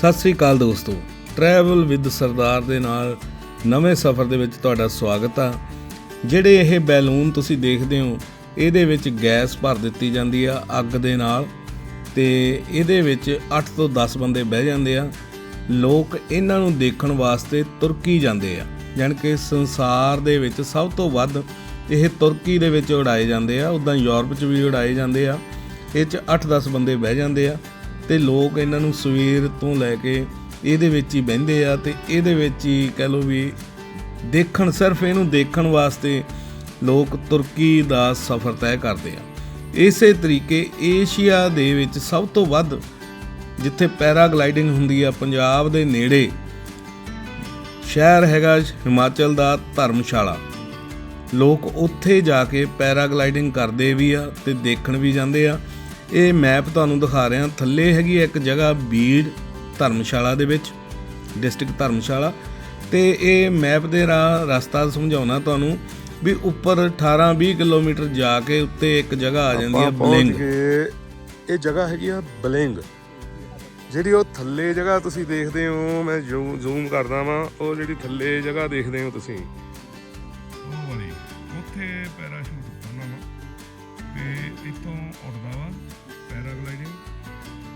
ਸਤਿ ਸ੍ਰੀ ਅਕਾਲ ਦੋਸਤੋ। Travel with ਸਰਦਾਰ ਦੇ ਨਾਲ ਨਵੇਂ ਸਫ਼ਰ ਦੇ ਵਿੱਚ ਤੁਹਾਡਾ ਸਵਾਗਤ ਆ। ਜਿਹੜੇ ਇਹ ਬੈਲੂਨ ਤੁਸੀਂ ਦੇਖਦੇ ਹੋ, ਇਹਦੇ ਵਿੱਚ ਗੈਸ ਭਰ ਦਿੱਤੀ ਜਾਂਦੀ ਆ ਅੱਗ ਦੇ ਨਾਲ ਤੇ ਇਹਦੇ ਵਿੱਚ 8 ਤੋਂ 10 ਬੰਦੇ ਬਹਿ ਜਾਂਦੇ ਆ। ਲੋਕ ਇਹਨਾਂ ਨੂੰ ਦੇਖਣ ਵਾਸਤੇ ਤੁਰਕੀ ਜਾਂਦੇ ਆ। ਜਾਣੀ ਕਿ ਸੰਸਾਰ ਦੇ ਵਿੱਚ ਸਭ ਤੋਂ ਵੱਧ ਇਹ ਤੁਰਕੀ ਦੇ ਵਿੱਚ ਉਡਾਏ ਜਾਂਦੇ ਆ। ਉਦਾਂ ਯੂਰਪ 'ਚ ਵੀ ਉਡਾਏ ਜਾਂਦੇ ਆ। ਇਹ 'ਚ 8-10 ਬੰਦੇ ਬਹਿ ਜਾਂਦੇ ਆ। ਤੇ ਲੋਕ ਇਹਨਾਂ ਨੂੰ ਸਵੇਰ ਤੋਂ ਲੈ ਕੇ ਇਹਦੇ ਵਿੱਚ ਹੀ ਬਹਿੰਦੇ ਆ ਤੇ ਇਹਦੇ ਵਿੱਚ ਹੀ ਕਹਿ ਲਓ ਵੀ ਦੇਖਣ, ਸਿਰਫ ਇਹਨੂੰ ਦੇਖਣ ਵਾਸਤੇ ਲੋਕ ਤੁਰਕੀ ਦਾ ਸਫ਼ਰ ਤੈਅ ਕਰਦੇ ਆ। ਇਸੇ ਤਰੀਕੇ ਏਸ਼ੀਆ ਦੇ ਵਿੱਚ ਸਭ ਤੋਂ ਵੱਧ ਜਿੱਥੇ ਪੈਰਾਗਲਾਈਡਿੰਗ ਹੁੰਦੀ ਆ ਪੰਜਾਬ ਦੇ ਨੇੜੇ, ਸ਼ਹਿਰ ਹੈਗਾ ਹਿਮਾਚਲ ਦਾ ਧਰਮਸ਼ਾਲਾ। ਲੋਕ ਉੱਥੇ ਜਾ ਕੇ ਪੈਰਾਗਲਾਈਡਿੰਗ ਕਰਦੇ ਵੀ ਆ ਤੇ ਦੇਖਣ ਵੀ ਜਾਂਦੇ ਆ। ਇਹ ਮੈਪ ਤੁਹਾਨੂੰ ਦਿਖਾ ਰਿਹਾ। ਥੱਲੇ ਹੈਗੀ ਇੱਕ ਜਗ੍ਹਾ ਬੀੜ ਧਰਮਸ਼ਾਲਾ ਦੇ ਵਿੱਚ ਡਿਸਟ੍ਰਿਕਟ ਧਰਮਸ਼ਾਲਾ। ਤੇ ਇਹ ਮੈਪ ਦੇ ਰਾਹ ਰਸਤਾ ਸਮਝਾਉਣਾ ਤੁਹਾਨੂੰ ਵੀ ਉੱਪਰ 18 20 ਕਿਲੋਮੀਟਰ ਜਾ ਕੇ ਉੱਤੇ ਇੱਕ ਜਗ੍ਹਾ ਆ ਜਾਂਦੀ ਪਹੁੰਚ ਬਲਿੰਗ। ਇਹ ਜਗ੍ਹਾ ਹੈਗੀ ਆ ਬਲਿੰਗ। ਜਿਹੜੀ ਉਹ ਥੱਲੇ ਜਗ੍ਹਾ ਤੁਸੀਂ ਦੇਖਦੇ ਹੋ ਮੈਂ ਜ਼ੂਮ ਕਰਦਾ ਵਾਂ ਉਹ ਜਿਹੜੀ ਥੱਲੇ ਜਗ੍ਹਾ ਦੇਖਦੇ ਹੋ ਤੁਸੀਂ। ਉਹ ਵਾਲੀ ਉੱਥੇ ਪੈਰਾਸ਼ੂਟ ਉਤਰਨਾ ਵਾ। ਤੇ ਇੱਥੋਂ ਉੱਡਦਾ ਵਾ। ਪੈਰਾਗਲਾਈਡਿੰਗ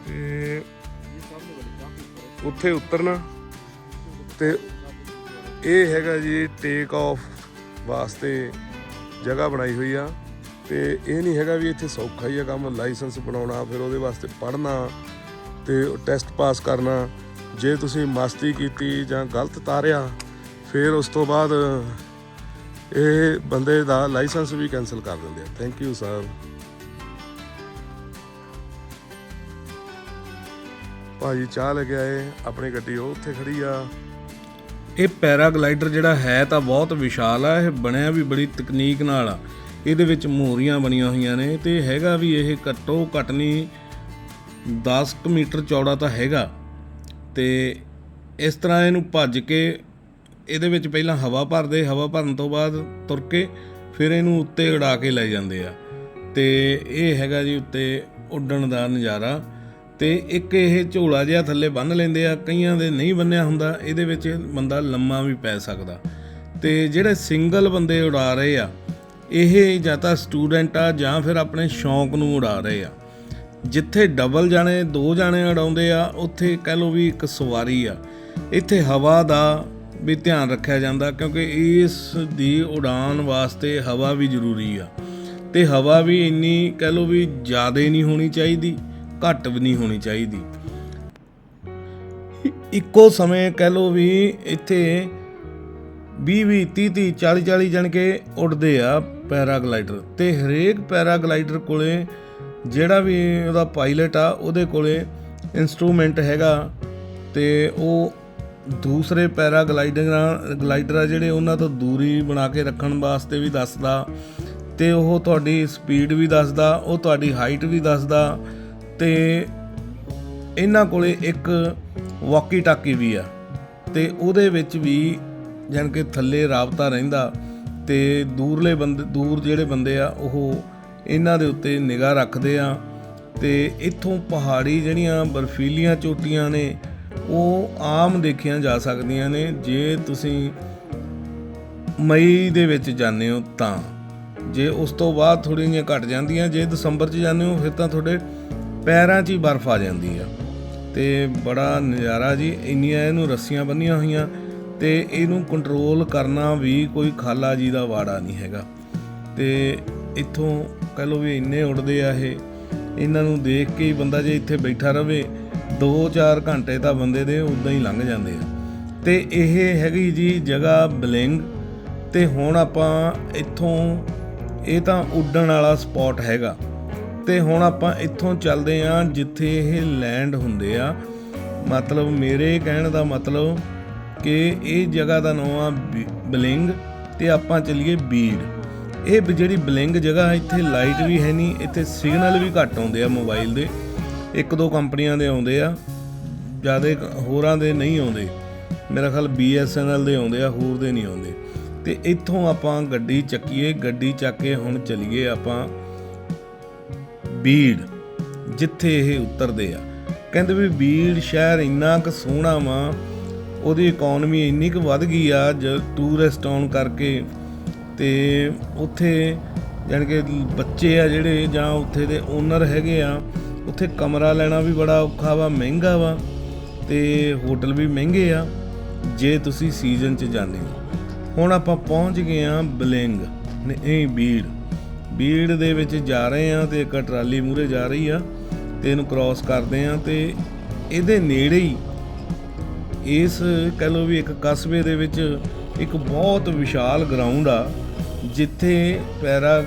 ਤੇ ਉੱਥੇ ਉਤਰਨਾ ਤੇ ਇਹ ਹੈਗਾ ਜੀ ਟੇਕ ਆਫ ਵਾਸਤੇ ਜਗ੍ਹਾ ਬਣਾਈ ਹੋਈ ਆ ਤੇ ਇਹ ਨਹੀਂ ਹੈਗਾ ਵੀ ਇੱਥੇ ਸੌਖਾ ਹੀ ਆ ਕੰਮ ਲਾਇਸੈਂਸ ਬਣਾਉਣਾ, ਫਿਰ ਉਹਦੇ ਵਾਸਤੇ ਪੜ੍ਹਨਾ ਤੇ ਟੈਸਟ ਪਾਸ ਕਰਨਾ। ਜੇ ਤੁਸੀਂ ਮਸਤੀ ਕੀਤੀ ਜਾਂ ਗਲਤ ਤਾਰਿਆ, ਫਿਰ ਉਸ ਤੋਂ ਬਾਅਦ ਇਹ ਬੰਦੇ ਦਾ ਲਾਇਸੈਂਸ ਵੀ ਕੈਨਸਲ ਕਰ ਦਿੰਦੇ ਆ। ਥੈਂਕ ਯੂ ਸਰ ਭਾਜੀ ਚਾਹ ਲੈ ਕੇ ਆਏ, ਆਪਣੀ ਗੱਡੀ ਉਹ ਉੱਥੇ ਖੜੀ ਆ। ਇਹ ਪੈਰਾਗਲਾਈਡਰ ਜਿਹੜਾ ਹੈ ਤਾਂ ਬਹੁਤ ਵਿਸ਼ਾਲ ਆ, ਇਹ ਬਣਿਆ ਵੀ ਬੜੀ ਤਕਨੀਕ ਨਾਲ ਆ। ਇਹਦੇ ਵਿੱਚ ਮੋਹਰੀਆਂ ਬਣੀਆਂ ਹੋਈਆਂ ਨੇ ਤੇ ਹੈਗਾ ਵੀ ਇਹ ਘੱਟੋ ਘੱਟ ਨਹੀਂ 10 ਕੁ ਮੀਟਰ ਚੌੜਾ ਤਾਂ ਹੈਗਾ। ਤੇ ਇਸ ਤਰ੍ਹਾਂ ਇਹਨੂੰ ਭੱਜ ਕੇ ਇਹਦੇ ਵਿੱਚ ਪਹਿਲਾਂ ਹਵਾ ਭਰਦੇ, ਹਵਾ ਭਰਨ ਤੋਂ ਬਾਅਦ ਤੁਰ ਕੇ ਫਿਰ ਇਹਨੂੰ ਉੱਤੇ ਉਡਾ ਕੇ ਲੈ ਜਾਂਦੇ ਆ। ਤੇ ਇਹ ਹੈਗਾ ਜੀ ਉੱਤੇ ਉੱਡਣ ਦਾ ਨਜ਼ਾਰਾ। ਤੇ ਇੱਕ ਇਹ ਝੋਲਾ ਜਿਹਾ ਥੱਲੇ ਬੰਨ ਲੈਂਦੇ ਆ, ਕਈਆਂ ਦੇ ਨਹੀਂ ਬੰਨਿਆ ਹੁੰਦਾ, ਇਹਦੇ ਵਿੱਚ ਬੰਦਾ ਲੰਮਾ ਵੀ ਪੈ ਸਕਦਾ। ਤੇ ਜਿਹੜੇ ਸਿੰਗਲ ਬੰਦੇ ਉਡਾ ਰਹੇ ਆ, ਇਹ ਜਾਂ ਤਾਂ ਸਟੂਡੈਂਟ ਆ ਜਾਂ ਫਿਰ ਆਪਣੇ ਸ਼ੌਂਕ ਨੂੰ ਉਡਾ ਰਹੇ ਆ। ਜਿੱਥੇ ਡਬਲ ਜਾਣੇ, ਦੋ ਜਾਣੇ ਉਡਾਉਂਦੇ ਆ, ਉੱਥੇ ਕਹਿ ਲਓ ਵੀ ਇੱਕ ਸਵਾਰੀ ਆ। ਇੱਥੇ ਹਵਾ ਦਾ ਵੀ ਧਿਆਨ ਰੱਖਿਆ ਜਾਂਦਾ, ਕਿਉਂਕਿ ਇਸ ਦੀ ਉਡਾਨ ਵਾਸਤੇ ਹਵਾ ਵੀ ਜ਼ਰੂਰੀ ਆ। ਤੇ ਹਵਾ ਵੀ ਇੰਨੀ ਕਹਿ ਲਓ ਵੀ ਜ਼ਿਆਦਾ ਨਹੀਂ ਹੋਣੀ ਚਾਹੀਦੀ। ਘੱਟ ਵੀ ਨਹੀਂ ਹੋਣੀ ਚਾਹੀਦੀ। ਇੱਕੋ ਸਮੇਂ ਕਹਿ ਲਓ ਵੀ ਇੱਥੇ 20 20 30 30 40 40 ਜਣ ਕੇ ਉੱਡਦੇ ਆ ਪੈਰਾਗਲਾਈਡਰ ਤੇ ਹਰੇਕ ਪੈਰਾਗਲਾਈਡਰ ਕੋਲੇ ਜਿਹੜਾ ਵੀ ਉਹਦਾ ਪਾਇਲਟ ਆ, ਉਹਦੇ ਕੋਲੇ ਇਨਸਟਰੂਮੈਂਟ ਹੈਗਾ ਤੇ ਉਹ ਦੂਸਰੇ ਪੈਰਾਗਲਾਈਡਰਾਂ, ਗਲਾਈਡਰ ਆ ਜਿਹੜੇ ਉਹਨਾਂ ਤੋਂ ਦੂਰੀ ਬਣਾ ਕੇ ਰੱਖਣ ਵਾਸਤੇ ਵੀ ਦੱਸਦਾ ਤੇ ਉਹ ਤੁਹਾਡੀ ਸਪੀਡ ਵੀ ਦੱਸਦਾ, ਉਹ ਤੁਹਾਡੀ ਹਾਈਟ ਵੀ ਦੱਸਦਾ ਤੇ ਇਹਨਾਂ ਕੋਲੇ ਇੱਕ ਵਾਕੀ ਟਾਕੀ ਵੀ ਆ। ਤੇ ਉਹਦੇ ਵਿੱਚ ਵੀ ਜਾਨ ਕਿ ਥੱਲੇ ਰਾਬਤਾ ਰਹਿੰਦਾ ਤੇ ਦੂਰਲੇ ਬੰਦੇ, ਦੂਰ ਜਿਹੜੇ ਬੰਦੇ ਆ, ਉਹ ਇਹਨਾਂ ਦੇ ਉੱਤੇ ਨਿਗਾਹ ਰੱਖਦੇ ਆ ਤੇ ਇੱਥੋਂ ਪਹਾੜੀ ਜਿਹੜੀਆਂ ਬਰਫੀਲੀਆਂ ਚੋਟੀਆਂ ਨੇ, ਉਹ ਆਮ ਦੇਖੀਆਂ ਜਾ ਸਕਦੀਆਂ ਨੇ। ਜੇ ਤੁਸੀਂ ਮਈ ਦੇ ਵਿੱਚ ਜਾਂਦੇ ਹੋ ਤਾਂ। ਜੇ ਉਸ ਤੋਂ ਬਾਅਦ ਥੋੜ੍ਹੀਆਂ ਜਿਹੀਆਂ ਘਟ ਜਾਂਦੀਆਂ, ਜੇ ਦਸੰਬਰ 'ਚ ਜਾਂਦੇ ਹੋ, ਫਿਰ ਤਾਂ ਤੁਹਾਡੇ ਪੈਰਾਂ 'ਚ ਹੀ ਬਰਫ਼ ਆ ਜਾਂਦੀ ਆ। ਤੇ ਬੜਾ ਨਜ਼ਾਰਾ ਜੀ, ਇੰਨੀਆਂ ਇਹਨੂੰ ਰੱਸੀਆਂ ਬੰਨੀਆਂ ਹੋਈਆਂ ਤੇ ਇਹਨੂੰ ਕੰਟਰੋਲ ਕਰਨਾ ਵੀ ਕੋਈ ਖਾਲਾ ਜੀ ਦਾ ਵਾੜਾ ਨਹੀਂ ਹੈਗਾ। ਤੇ ਇੱਥੋਂ ਕਹ ਲਓ ਵੀ ਇੰਨੇ ਉੱਡਦੇ ਆ ਇਹ, ਇਹਨਾਂ ਨੂੰ ਦੇਖ ਕੇ ਹੀ ਬੰਦਾ ਜੇ ਇੱਥੇ ਬੈਠਾ ਰਵੇ 2-4 ਘੰਟੇ ਤਾਂ ਬੰਦੇ ਦੇ ਉਦਾਂ ਹੀ ਲੰਘ ਜਾਂਦੇ ਆ। ਤੇ ਇਹ ਹੈਗੀ ਜੀ ਜਗ੍ਹਾ ਬਲਿੰਗ, ਤੇ ਹੁਣ ਆਪਾਂ ਇੱਥੋਂ, ਇਹ ਤਾਂ ਉੱਡਣ ਵਾਲਾ ਸਪੌਟ ਹੈਗਾ। ਤੇ ਹੁਣ ਆਪਾਂ ਇੱਥੋਂ ਚੱਲਦੇ ਆਂ ਜਿੱਥੇ ਇਹ ਲੈਂਡ ਹੁੰਦੇ ਆ। ਮਤਲਬ ਮੇਰੇ ਕਹਿਣ ਦਾ ਮਤਲਬ ਕਿ ਇਹ ਜਗ੍ਹਾ ਦਾ ਨਾਮ ਆ ਬੀ- ਬਲਿੰਗ ਤੇ ਆਪਾਂ ਚੱਲੀਏ ਬੀੜ। ਇਹ ਬ- ਜਿਹੜੀ ਬਲਿੰਗ ਜਗ੍ਹਾ ਇੱਥੇ ਲਾਈਟ ਵੀ ਹੈ ਨਹੀਂ, ਇੱਥੇ ਸਿਗਨਲ ਵੀ ਘੱਟ ਆਉਂਦੇ ਆ ਮੋਬਾਈਲ ਦੇ। ਇੱਕ ਦੋ ਕੰਪਨੀਆਂ ਦੇ ਆਉਂਦੇ ਆ, ਜ਼ਿਆਦਾ ਹੋਰਾਂ ਦੇ ਨਹੀਂ ਆਉਂਦੇ। ਮੇਰਾ ਖਿਆਲ BSNL ਦੇ ਆਉਂਦੇ ਆ, ਹੋਰ ਦੇ ਨਹੀਂ ਆਉਂਦੇ। ਤੇ ਇੱਥੋਂ ਆਪਾਂ ਗੱਡੀ ਚੱਕੀਏ, ਗੱਡੀ ਚੱਕ ਕੇ ਹੁਣ ਚਲੀਏ ਆਪਾਂ ਬੀੜ ਜਿੱਥੇ ਇਹ ਉਤਰਦੇ ਆ। ਕਹਿੰਦੇ ਵੀ ਬੀੜ ਸ਼ਹਿਰ ਇੰਨਾ ਕੁ ਸੋਹਣਾ ਵਾ, ਉਹਦੀ ਇਕਨੋਮੀ ਇੰਨੀ ਕੁ ਵੱਧ ਗਈ ਆ, ਜ ਟੂਰਿਸਟ ਆਉਣ ਕਰਕੇ। ਤੇ ਉੱਥੇ ਜਾਣੀ ਕਿ ਬੱਚੇ ਆ ਜਿਹੜੇ, ਜਾਂ ਉੱਥੇ ਦੇ ਓਨਰ ਹੈਗੇ ਆ, ਉੱਥੇ ਕਮਰਾ ਲੈਣਾ ਵੀ ਬੜਾ ਔਖਾ ਵਾ, ਮਹਿੰਗਾ ਵਾ, ਤੇ ਹੋਟਲ ਵੀ ਮਹਿੰਗੇ ਆ, ਜੇ ਤੁਸੀਂ ਸੀਜ਼ਨ 'ਚ ਜਾਂਦੇ ਹੋ। ਹੁਣ ਆਪਾਂ ਪਹੁੰਚ ਗਏ ਆ ਬਲਿੰਗ, ਨਹੀਂ ਬੀੜ। ਬੀੜ ਦੇ ਵਿੱਚ ਜਾ ਰਹੇ ਆ ਤੇ ਇੱਕ ਟਰਾਲੀ ਮੂਰੇ ਜਾ ਰਹੀ ਆ ਤੇ ਇਹਨੂੰ ਕ੍ਰਾਸ ਕਰਦੇ ਆ ਤੇ ਇਹਦੇ ਨੇੜੇ ਹੀ ਇਸ ਕਹਿ ਲਓ ਵੀ ਇੱਕ ਕਸਬੇ ਦੇ ਵਿੱਚ ਇੱਕ ਬਹੁਤ ਵਿਸ਼ਾਲ ਗਰਾਊਂਡ ਆ, ਜਿੱਥੇ ਪੈਰਾ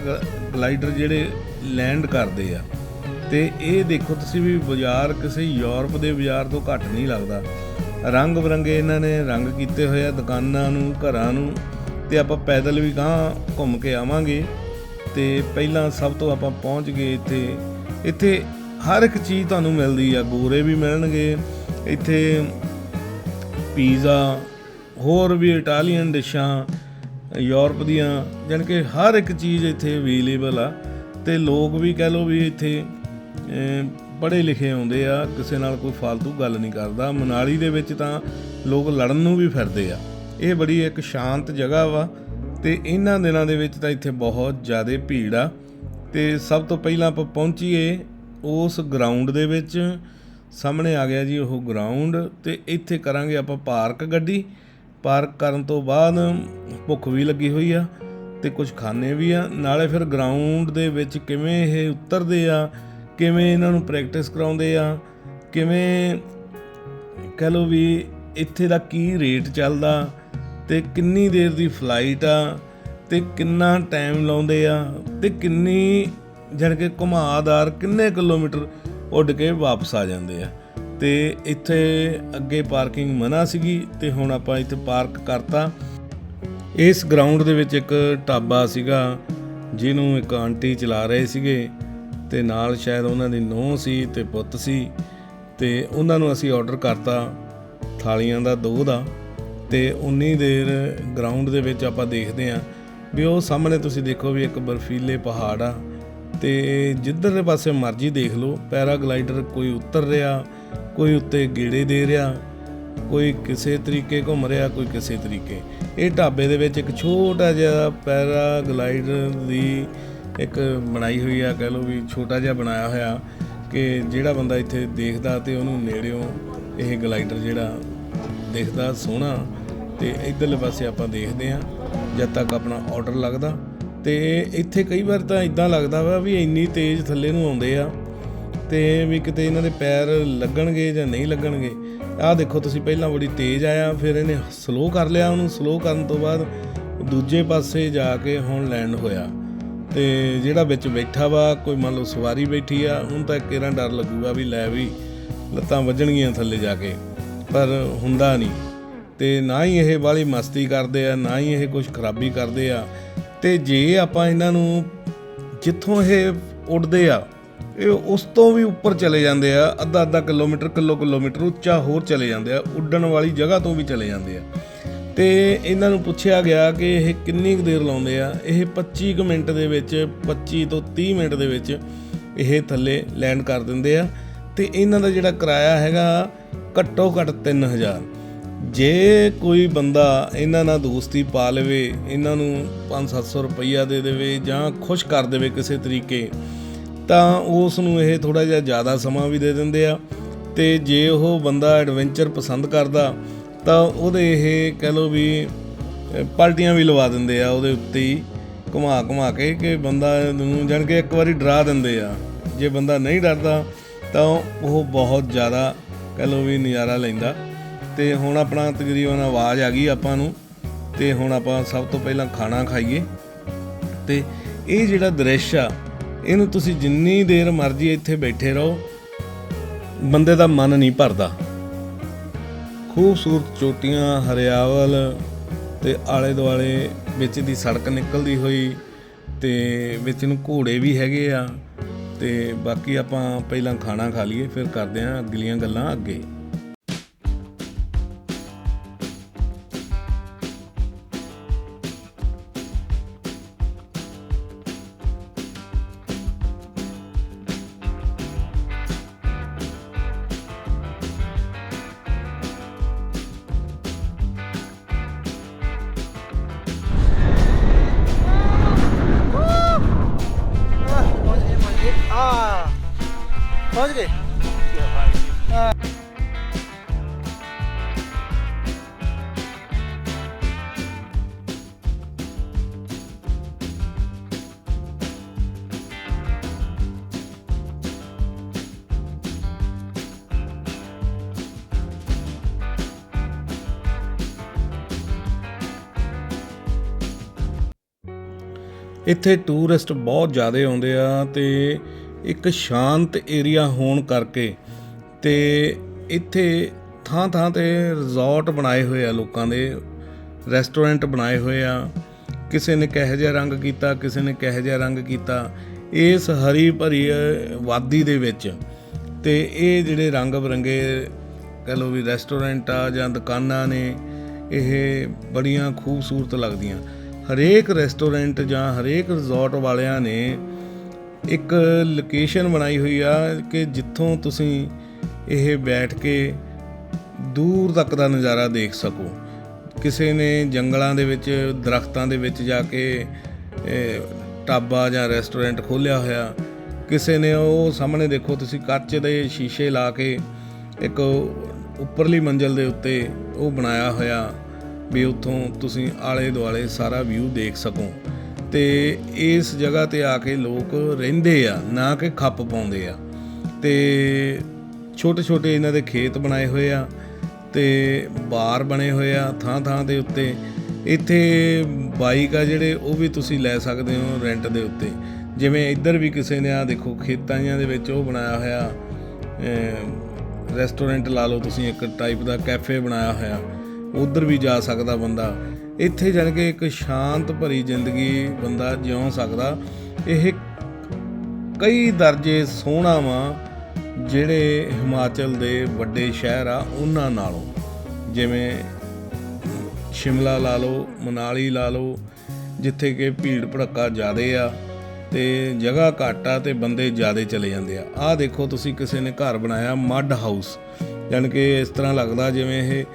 ਗਲਾਈਡਰ ਜਿਹੜੇ ਲੈਂਡ ਕਰਦੇ ਆ। ਤੇ ਇਹ ਦੇਖੋ ਤੁਸੀਂ ਵੀ ਬਾਜ਼ਾਰ ਕਿਸੇ ਯੂਰਪ ਦੇ ਬਾਜ਼ਾਰ ਤੋਂ ਘੱਟ ਨਹੀਂ ਲੱਗਦਾ। ਰੰਗ ਬਰੰਗੇ ਇਹਨਾਂ ਨੇ ਰੰਗ ਕੀਤੇ ਹੋਏ ਆ ਦੁਕਾਨਾਂ ਨੂੰ, ਘਰਾਂ ਨੂੰ ਤੇ ਆਪਾਂ ਪੈਦਲ ਵੀ ਗਾਂ ਘੁੰਮ ਕੇ ਆਵਾਂਗੇ। ਤੇ ਪਹਿਲਾਂ ਸਭ ਤੋਂ ਆਪਾਂ ਪਹੁੰਚ ਗਏ ਇੱਥੇ। ਇੱਥੇ ਹਰ ਇੱਕ ਚੀਜ਼ ਤੁਹਾਨੂੰ ਮਿਲਦੀ ਆ ਗੋਰੇ ਵੀ ਮਿਲਣਗੇ, ਇੱਥੇ ਪੀਜ਼ਾ, ਹੋਰ ਵੀ ਇਟਾਲੀਅਨ ਡਿਸ਼ਾਂ, ਯੂਰਪ ਦੀਆਂ, ਜਾਣੀ ਕਿ ਹਰ ਇੱਕ ਚੀਜ਼ ਇੱਥੇ ਅਵੇਲੇਬਲ ਆ। ਤੇ ਲੋਕ ਵੀ ਕਹਿ ਲਓ ਵੀ ਇੱਥੇ ਪੜ੍ਹੇ ਲਿਖੇ ਆਉਂਦੇ ਆ, ਕਿਸੇ ਨਾਲ ਕੋਈ ਫालतू ਗੱਲ ਨਹੀਂ ਕਰਦਾ। ਮਨਾਲੀ ਦੇ ਵਿੱਚ ਤਾਂ ਲੋਕ ਲੜਨ ਨੂੰ ਵੀ ਫਿਰਦੇ ਆ। ਇਹ ਬੜੀ ਇੱਕ ਸ਼ਾਂਤ ਜਗ੍ਹਾ ਵਾ। ਤੇ ਇਹਨਾਂ ਦਿਨਾਂ ਦੇ ਵਿੱਚ ਤਾਂ ਇੱਥੇ ਬਹੁਤ ਜ਼ਿਆਦਾ ਭੀੜ ਆ। ਤੇ ਸਭ ਤੋਂ ਪਹਿਲਾਂ ਆਪਾਂ ਪਹੁੰਚੀਏ ਉਸ ਗਰਾਊਂਡ ਦੇ ਵਿੱਚ। ਸਾਹਮਣੇ ਆ ਗਿਆ ਜੀ ਉਹ ਗਰਾਊਂਡ ਤੇ ਇੱਥੇ ਕਰਾਂਗੇ ਆਪਾਂ ਪਾਰਕ ਗੱਡੀ। ਪਾਰਕ ਕਰਨ ਤੋਂ ਬਾਅਦ ਭੁੱਖ ਵੀ ਲੱਗੀ ਹੋਈ ਆ ਤੇ ਕੁਝ ਖਾਣੇ ਵੀ ਆ। ਨਾਲੇ ਫਿਰ ਗਰਾਊਂਡ ਦੇ ਵਿੱਚ ਕਿਵੇਂ ਇਹ ਉਤਰਦੇ ਆ, ਕਿਵੇਂ ਇਹਨਾਂ ਨੂੰ ਪ੍ਰੈਕਟਿਸ ਕਰਾਉਂਦੇ ਆ, ਕਿਵੇਂ ਕਹਿ ਲਓ ਵੀ ਇੱਥੇ ਦਾ ਕੀ ਰੇਟ ਚੱਲਦਾ ਤੇ ਕਿੰਨੀ ਦੇਰ ਦੀ ਫਲਾਈਟ ਆ, ਤੇ ਕਿੰਨਾ ਟਾਈਮ ਲਾਉਂਦੇ ਆ, ਤੇ ਕਿੰਨੀ ਜਾਣੀ ਕਿ ਘੁਮਾਦਾਰ ਕਿੰਨੇ ਕਿਲੋਮੀਟਰ ਉੱਡ ਕੇ ਵਾਪਸ ਆ ਜਾਂਦੇ ਆ। ਤੇ ਇੱਥੇ ਅੱਗੇ ਪਾਰਕਿੰਗ ਮਨਾ ਸੀਗੀ ਤੇ ਹੁਣ ਆਪਾਂ ਇੱਥੇ ਪਾਰਕ ਕਰਤਾ। ਇਸ ਗਰਾਊਂਡ ਦੇ ਵਿੱਚ ਇੱਕ ਢਾਬਾ ਸੀਗਾ, ਜਿਹਨੂੰ ਇੱਕ ਆਂਟੀ ਚਲਾ ਰਹੇ ਸੀਗੇ ਤੇ ਨਾਲ ਸ਼ਾਇਦ ਉਹਨਾਂ ਦੀ ਨੂੰਹ ਸੀ ਤੇ ਪੁੱਤ ਸੀ ਤੇ ਉਹਨਾਂ ਨੂੰ ਅਸੀਂ ਆਰਡਰ ਕਰਤਾ ਥਾਲੀਆਂ ਦਾ ਦੋ ਦਾ। ਤੇ ਉਨੀ ਦੇਰ ਗਰਾਊਂਡ ਦੇ ਵਿੱਚ ਆਪਾਂ ਦੇਖਦੇ ਆਂ ਵੀ ਉਹ ਸਾਹਮਣੇ ਤੁਸੀਂ ਦੇਖੋ ਵੀ ਇੱਕ ਬਰਫੀਲੇ ਪਹਾੜ ਆ ਤੇ ਜਿੱਧਰਲੇ ਪਾਸੇ ਮਰਜ਼ੀ ਦੇਖ ਲਓ, ਪੈਰਾਗਲਾਈਡਰ ਕੋਈ ਉਤਰ ਰਿਹਾ, ਕੋਈ ਉੱਤੇ ਗੇੜੇ ਦੇ ਰਿਹਾ, ਕੋਈ ਕਿਸੇ ਤਰੀਕੇ ਘੁੰਮ ਰਿਹਾ, ਕੋਈ ਕਿਸੇ ਤਰੀਕੇ। ਇਹ ਢਾਬੇ ਦੇ ਵਿੱਚ ਇੱਕ ਛੋਟਾ ਜਿਹਾ ਪੈਰਾਗਲਾਈਡਰ ਦੀ ਇੱਕ ਬਣਾਈ ਹੋਈ ਆ, ਕਹਿ ਲਓ ਵੀ ਛੋਟਾ ਜਿਹਾ ਬਣਾਇਆ ਹੋਇਆ ਕਿ ਜਿਹੜਾ ਬੰਦਾ ਇੱਥੇ ਦੇਖਦਾ ਤੇ ਉਹਨੂੰ ਨੇੜਿਓਂ ਇਹ ਗਲਾਈਡਰ ਜਿਹੜਾ ਦਿਖਦਾ, ਸੋਹਣਾ। ਤੇ ਇਧਰਲੇ ਪਾਸੇ ਆਪਾਂ ਦੇਖਦੇ ਆ ਜਦ ਤੱਕ ਆਪਣਾ ਆਰਡਰ ਲੱਗਦਾ। ਤੇ ਇੱਥੇ ਕਈ ਵਾਰ ਤਾਂ ਇਦਾਂ ਲੱਗਦਾ ਵਾ ਵੀ ਇੰਨੀ ਤੇਜ਼ ਥੱਲੇ ਨੂੰ ਆਉਂਦੇ ਆ, ਤੇ ਵੀ ਕਿਤੇ ਇਹਨਾਂ ਦੇ ਪੈਰ ਲੱਗਣਗੇ ਜਾਂ ਨਹੀਂ ਲੱਗਣਗੇ। ਆਹ ਦੇਖੋ, ਤੁਸੀਂ ਪਹਿਲਾਂ ਬੜੀ ਤੇਜ਼ ਆਇਆ, ਫਿਰ ਇਹਨੇ ਸਲੋ ਕਰ ਲਿਆ ਉਹਨੂੰ। ਸਲੋ ਕਰਨ ਤੋਂ ਬਾਅਦ ਦੂਜੇ ਪਾਸੇ ਜਾ ਕੇ ਹੁਣ ਲੈਂਡ ਹੋਇਆ। ਤੇ ਜਿਹੜਾ ਵਿੱਚ ਬੈਠਾ ਵਾ, ਕੋਈ ਮੰਨ ਲਓ ਸਵਾਰੀ ਬੈਠੀ ਆ, ਉਹਨੂੰ ਤਾਂ ਕਿਹੜਾ ਡਰ ਲੱਗੂਗਾ ਵੀ ਲੈ ਵੀ ਲੱਤਾਂ ਵੱਜਣਗੀਆਂ ਥੱਲੇ ਜਾ ਕੇ। ਪਰ ਹੁੰਦਾ ਨਹੀਂ। ਤੇ ਨਾ ਹੀ ਇਹ ਵਾਲੀ ਮਸਤੀ ਕਰਦੇ ਆ, ਨਾ ਹੀ ਇਹ ਕੁਝ ਖਰਾਬੀ ਕਰਦੇ ਆ। ਤੇ ਜੇ ਆਪਾਂ ਇਹਨਾਂ ਨੂੰ ਜਿੱਥੋਂ ਇਹ ਉੱਡਦੇ ਆ, ਇਹ ਉਸ ਤੋਂ ਵੀ ਉੱਪਰ ਚਲੇ ਜਾਂਦੇ ਆ, ਅੱਧਾ ਅੱਧਾ ਕਿਲੋਮੀਟਰ, ਕਿਲੋ ਕਿਲੋਮੀਟਰ ਉੱਚਾ ਹੋਰ ਚਲੇ ਜਾਂਦੇ ਆ, ਉੱਡਣ ਵਾਲੀ ਜਗ੍ਹਾ ਤੋਂ ਵੀ ਚਲੇ ਜਾਂਦੇ ਆ। ਤੇ ਇਹਨਾਂ ਨੂੰ ਪੁੱਛਿਆ ਗਿਆ ਕਿ ਇਹ ਕਿੰਨੀ ਕੁ ਦੇਰ ਲਾਉਂਦੇ ਆ, ਇਹ 25 ਕੁ ਮਿੰਟ ਦੇ ਵਿੱਚ 25 ਤੋਂ 30 ਮਿੰਟ ਦੇ ਵਿੱਚ ਇਹ ਥੱਲੇ ਲੈਂਡ ਕਰ ਦਿੰਦੇ ਆ। ਤੇ ਇਹਨਾਂ ਦਾ ਜਿਹੜਾ ਕਿਰਾਇਆ ਹੈਗਾ ਘੱਟੋ ਘੱਟ 3000 ਜੇ ਕੋਈ ਬੰਦਾ ਇਹਨਾਂ ਨਾਲ ਦੋਸਤੀ ਪਾ ਲਵੇ, ਇਹਨਾਂ ਨੂੰ 5-700 ਰੁਪਈਆ ਦੇ ਦੇਵੇ ਜਾਂ ਖੁਸ਼ ਕਰ ਦੇਵੇ ਕਿਸੇ ਤਰੀਕੇ, ਤਾਂ ਉਸ ਨੂੰ ਇਹ ਥੋੜਾ ਜਿਹਾ ਜ਼ਿਆਦਾ ਸਮਾਂ ਵੀ ਦੇ ਦਿੰਦੇ ਆ। ਤੇ ਜੇ ਉਹ ਬੰਦਾ ਐਡਵੈਂਚਰ ਪਸੰਦ ਕਰਦਾ, ਤਾਂ ਉਹਦੇ ਇਹ ਕਹਿ ਲਓ ਵੀ ਪਲਟੀਆਂ ਵੀ ਲਵਾ ਦਿੰਦੇ ਆ ਉਹਦੇ ਉੱਤੇ ਹੀ ਘੁਮਾ ਘੁਮਾ ਕੇ ਕਿ ਬੰਦਾ ਨੂੰ ਜਾਣ ਕੇ ਇੱਕ ਵਾਰੀ ਡਰਾ ਦਿੰਦੇ ਆ। ਜੇ ਬੰਦਾ ਨਹੀਂ ਡਰਦਾ ਤਾਂ ਉਹ ਬਹੁਤ ਜ਼ਿਆਦਾ ਕਹਿ ਲਓ ਵੀ ਨਜ਼ਾਰਾ ਲੈਂਦਾ। ਤੇ ਹੁਣ ਆਪਣਾ ਤਕਰੀਬਨ ਆਵਾਜ਼ ਆ ਗਈ ਆਪਾਂ ਨੂੰ। ਤੇ ਹੁਣ ਆਪਾਂ ਸਭ ਤੋਂ ਪਹਿਲਾਂ ਖਾਣਾ ਖਾਈਏ। ਤੇ ਇਹ ਜਿਹੜਾ ਦ੍ਰਿਸ਼ ਆ, ਇਹਨੂੰ ਤੁਸੀਂ ਜਿੰਨੀ ਦੇਰ ਮਰਜ਼ੀ ਇੱਥੇ ਬੈਠੇ ਰਹੋ, ਬੰਦੇ ਦਾ ਮਨ ਨਹੀਂ ਭਰਦਾ। ਖੂਬਸੂਰਤ ਚੋਟੀਆਂ, ਹਰਿਆਵਲ ਤੇ ਆਲੇ ਦੁਆਲੇ ਵਿੱਚ ਦੀ ਸੜਕ ਨਿਕਲਦੀ ਹੋਈ ਤੇ ਵਿੱਚ ਨੂੰ ਘੋੜੇ ਵੀ ਹੈਗੇ ਆ। ਤੇ ਬਾਕੀ ਆਪਾਂ ਪਹਿਲਾਂ ਖਾਣਾ ਖਾ ਲਈਏ ਫਿਰ ਕਰਦੇ ਆਂ ਅਗਲੀਆਂ ਗੱਲਾਂ ਅੱਗੇ। ਪਹੁੰਚ ਗਏ। ਇੱਥੇ ਟੂਰਿਸਟ ਬਹੁਤ ਜ਼ਿਆਦਾ ਆਉਂਦੇ ਆ ਤੇ ਇੱਕ ਸ਼ਾਂਤ ਏਰੀਆ ਹੋਣ ਕਰਕੇ ਤੇ ਇੱਥੇ ਥਾਂ ਥਾਂ ਤੇ ਰਿਜ਼ੋਰਟ ਬਣਾਏ ਹੋਏ ਆ ਲੋਕਾਂ ਦੇ ਰੈਸਟੋਰੈਂਟ ਬਣਾਏ ਹੋਏ ਆ। ਕਿਸੇ ਨੇ ਕਿਹੋ ਜਿਹਾ ਰੰਗ ਕੀਤਾ, ਕਿਸੇ ਨੇ ਕਿਹੋ ਜਿਹਾ ਰੰਗ ਕੀਤਾ। ਇਸ ਹਰੀ ਭਰੀ ਵਾਦੀ ਦੇ ਵਿੱਚ ਤੇ ਇਹ ਜਿਹੜੇ ਰੰਗ ਬਰੰਗੇ ਕਹ ਲਓ ਵੀ ਰੈਸਟੋਰੈਂਟ ਆ ਜਾਂ ਦੁਕਾਨਾਂ ਨੇ, ਇਹ ਬੜੀਆਂ ਖੂਬਸੂਰਤ ਲੱਗਦੀਆਂ। ਹਰੇਕ ਰੈਸਟੋਰੈਂਟ ਜਾਂ ਹਰੇਕ ਰਿਜ਼ੋਰਟ ਵਾਲਿਆਂ ਨੇ ਇੱਕ ਲੋਕੇਸ਼ਨ ਬਣਾਈ ਹੋਈ ਆ ਕਿ ਜਿੱਥੋਂ ਤੁਸੀਂ ਇਹ ਬੈਠ ਕੇ ਦੂਰ ਤੱਕ ਦਾ ਨਜ਼ਾਰਾ ਦੇਖ ਸਕੋ। ਕਿਸੇ ਨੇ ਜੰਗਲਾਂ ਦੇ ਵਿੱਚ ਦਰਖਤਾਂ ਦੇ ਵਿੱਚ ਜਾ ਕੇ ਇਹ, ਢਾਬਾ ਜਾਂ ਰੈਸਟੋਰੈਂਟ ਖੋਲ੍ਹਿਆ ਹੋਇਆ। ਕਿਸੇ ਨੇ ਉਹ ਸਾਹਮਣੇ ਦੇਖੋ ਤੁਸੀਂ ਕੱਚ ਦੇ ਸ਼ੀਸ਼ੇ ਲਾ ਕੇ ਇੱਕ ਉੱਪਰਲੀ ਮੰਜ਼ਲ ਦੇ ਉੱਤੇ ਉਹ ਬਣਾਇਆ ਹੋਇਆ ਵੀ ਉੱਥੋਂ ਤੁਸੀਂ ਆਲੇ ਦੁਆਲੇ ਸਾਰਾ ਵਿਊ ਦੇਖ ਸਕੋ। ਤੇ ਇਸ ਜਗ੍ਹਾ ਤੇ ਆ ਕੇ ਲੋਕ ਰਹਿੰਦੇ ਆ, ਨਾ ਕਿ ਖੱਪ ਪਾਉਂਦੇ ਆ। ਤੇ ਛੋਟੇ ਛੋਟੇ ਇਹਨਾਂ ਦੇ ਖੇਤ ਬਣਾਏ ਹੋਏ ਆ ਤੇ ਬਾਰ ਬਣੇ ਹੋਏ ਆ ਥਾਂ ਥਾਂ ਦੇ ਉੱਤੇ। ਇੱਥੇ ਬਾਈਕ ਆ ਜਿਹੜੇ, ਉਹ ਵੀ ਤੁਸੀਂ ਲੈ ਸਕਦੇ ਹੋ ਰੈਂਟ ਦੇ ਉੱਤੇ। ਜਿਵੇਂ ਇੱਧਰ ਵੀ ਕਿਸੇ ਨੇ ਆ ਦੇਖੋ, ਖੇਤਾਂ ਦੇ ਵਿੱਚ ਉਹ ਬਣਾਇਆ ਹੋਇਆ ਰੈਸਟੋਰੈਂਟ ਲਾ ਲਓ ਤੁਸੀਂ, ਇੱਕ ਟਾਈਪ ਦਾ ਕੈਫੇ ਬਣਾਇਆ ਹੋਇਆ। ਉਧਰ ਵੀ ਜਾ ਸਕਦਾ ਬੰਦਾ। ਇੱਥੇ ਜਾਣ ਕੇ ਇੱਕ ਸ਼ਾਂਤ ਭਰੀ ਜ਼ਿੰਦਗੀ ਬੰਦਾ ਜਿਉ ਸਕਦਾ। ਇਹ ਕਈ ਦਰਜੇ ਸੋਹਣਾ ਵਾ ਜਿਹੜੇ ਹਿਮਾਚਲ ਦੇ ਵੱਡੇ ਸ਼ਹਿਰ ਆ, ਉਹਨਾਂ ਨਾਲੋਂ। ਜਿਵੇਂ ਸ਼ਿਮਲਾ ਲਾ ਲਓ, ਮਨਾਲੀ ਲਾ ਲਓ, ਜਿੱਥੇ ਕਿ ਭੀੜ ਭੜੱਕਾ ਜ਼ਿਆਦੇ ਆ ਤੇ ਜਗ੍ਹਾ ਘੱਟ ਆ ਤੇ ਬੰਦੇ ਜ਼ਿਆਦੇ ਚਲੇ ਜਾਂਦੇ ਆ। ਆਹ ਦੇਖੋ ਤੁਸੀਂ ਕਿਸੇ ਨੇ ਘਰ ਬਣਾਇਆ ਮੱਡ ਹਾਊਸ। ਯਾਨੀ ਕਿ ਇਸ ਤਰ੍ਹਾਂ ਲੱਗਦਾ ਜਿਵੇਂ ਇਹ